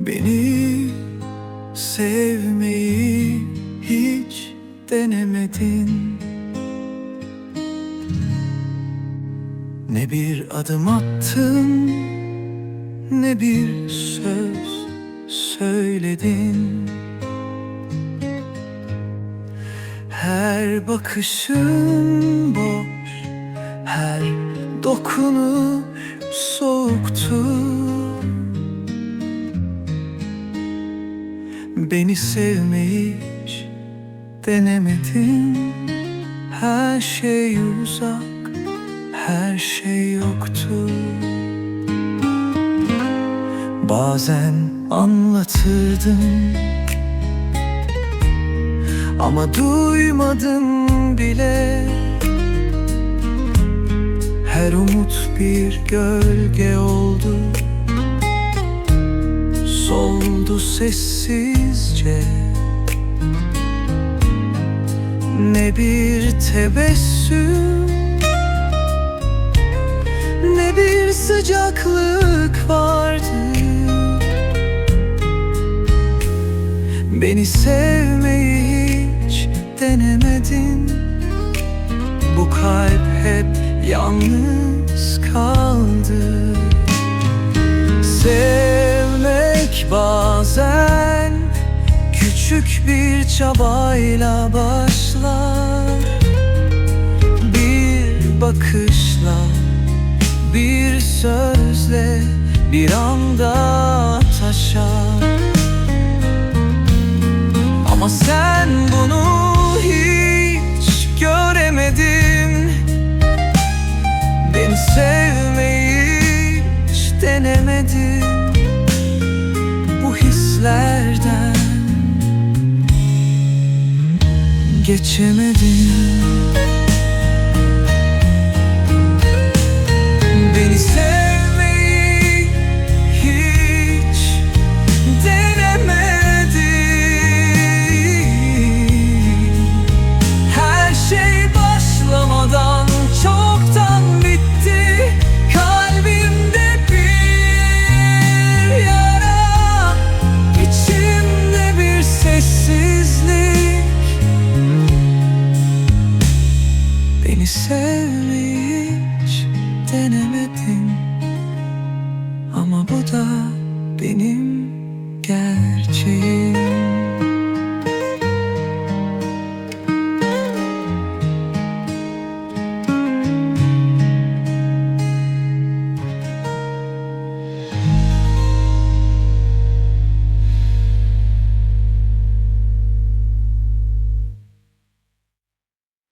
Beni sevmeyi hiç denemedin. Ne bir adım attın ne bir söz söyledin. Her bakışın boş, her dokunuş soğuktu Beni sevmeyi hiç denemedin Her şey uzak, her şey yoktu Bazen anlatırdım Ama duymadın bile. Her umut bir gölge oldu. Soldu sessizce Ne bir tebessüm Ne bir sıcaklık vardı. Beni sevmeyi hiç denemedin. Bu kalp hep yalnız kaldı küçük bir çabayla başlar. Bir bakışla, bir sözle bir anda taşar geçemedin Beni sevmeyi hiç denemedin Ama bu da benim gerçeğim.